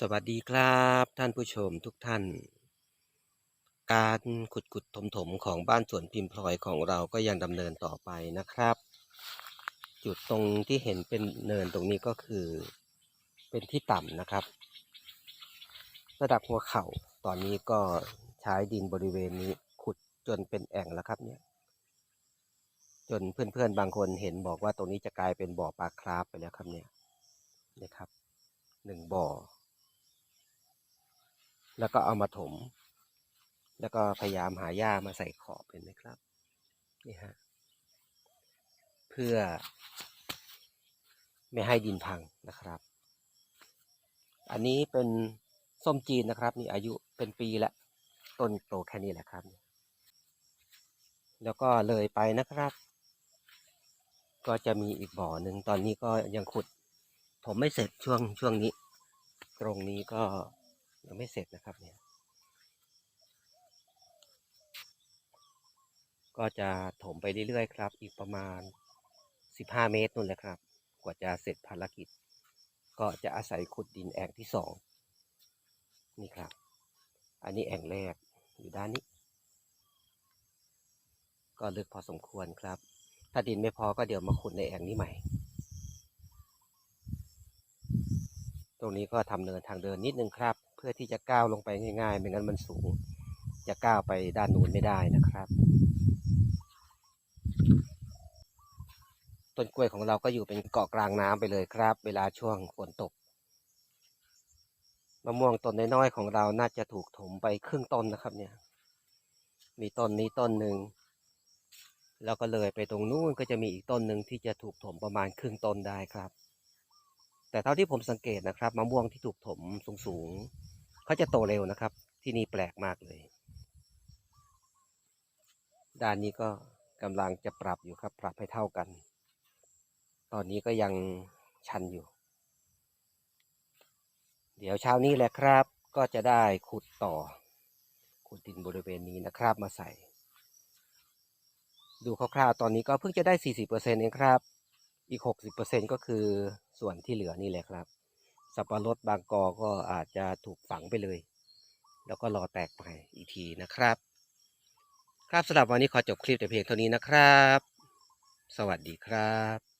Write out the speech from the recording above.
สวัสดีครับท่านผู้ชมทุกท่าน การขุดขุดถมถมของบ้านสวนพิมพ์พลอยของเราก็ยังดำเนินต่อไปนะครับ จุดตรงที่เห็นเป็นเนินตรงนี้ก็คือ เป็นที่ต่ำนะครับ ระดับหัวเข่าตอนนี้ก็ใช้ดินบริเวณนี้ขุดจนเป็นแอ่งแล้วครับเนี่ยจนเพื่อนๆบางคนเห็นบอกว่าตรงนี้จะกลายเป็นบ่อปลาคราฟไปแล้วครับเนี่ยนะครับหนึ่งบ่อ แล้วก็เอามาถม แล้วก็พยายามหาหญ้ามาใส่ขอบเห็นไหมครับ นี่ฮะ เพื่อ ไม่ให้ดินพังนะครับ อันนี้เป็นส้มจีนนะครับ นี่อายุเป็นปีละต้นโตแค่นี้แหละครับ แล้วก็เลยไปนะครับ ก็จะมีอีกบ่อหนึ่งตอนนี้ก็ยังขุด ผมไม่เสร็จช่วงช่วงนี้ ตรงนี้ก็ ยังไม่เสร็จนะครับเนี่ย ก็จะถมไปเรื่อยๆครับ อีกประมาณ 15 เมตรนู่นแหละครับ กว่าจะเสร็จภารกิจ ก็จะอาศัยขุดดินแอ่งที่สองนี่ครับ อันนี้แอ่งแรกอยู่ด้านนี้ ก็ลึกพอสมควรครับ ถ้าดินไม่พอก็เดี๋ยวมาขุดในแอ่งนี้ใหม่ ตรงนี้ก็ทำเนินทางเดินนิดนึงครับ พื่อที่จะก้าวลงไปง่ายๆไม่งั้นมันสูง จะก้าวไปด้านนู้นไม่ได้นะครับ ต้นกล้วยของเราก็อยู่เป็นเกาะกลางน้ำไปเลยครับ เวลาช่วงฝนตกมะม่วงต้นน้อยๆของเราน่าจะถูกถมไปครึ่งต้นนะครับ เนี่ย มีต้นนี้ต้นหนึ่งแล้วก็เลยไปตรงนู้นก็จะมีอีกต้นหนึ่งที่จะถูกถมประมาณครึ่งต้นได้ครับ แต่เท่าที่ผมสังเกตนะครับมะม่วงที่ถูกถมสูงๆ เขาจะโตเร็วนะครับ ที่นี่แปลกมากเลย ด้านนี้ก็กำลังจะปรับอยู่ครับ ปรับให้เท่ากัน ตอนนี้ก็ยังชันอยู่ เดี๋ยวเช้านี้แหละครับ ก็จะได้ขุดต่อ ขุดดินบริเวณนี้นะครับมาใส่ ดูคร่าวๆตอนนี้ก็เพิ่งจะได้ 40%เองครับ อีก 60%ก็คือส่วนที่เหลือนี่แหละครับ สับปะรดบางกอก็อาจจะถูกฝังไปเลย แล้วก็รอแตกใหม่อีกทีนะครับ ครับสำหรับวันนี้ขอจบคลิปแต่เพียงเท่านี้นะครับ สวัสดีครับ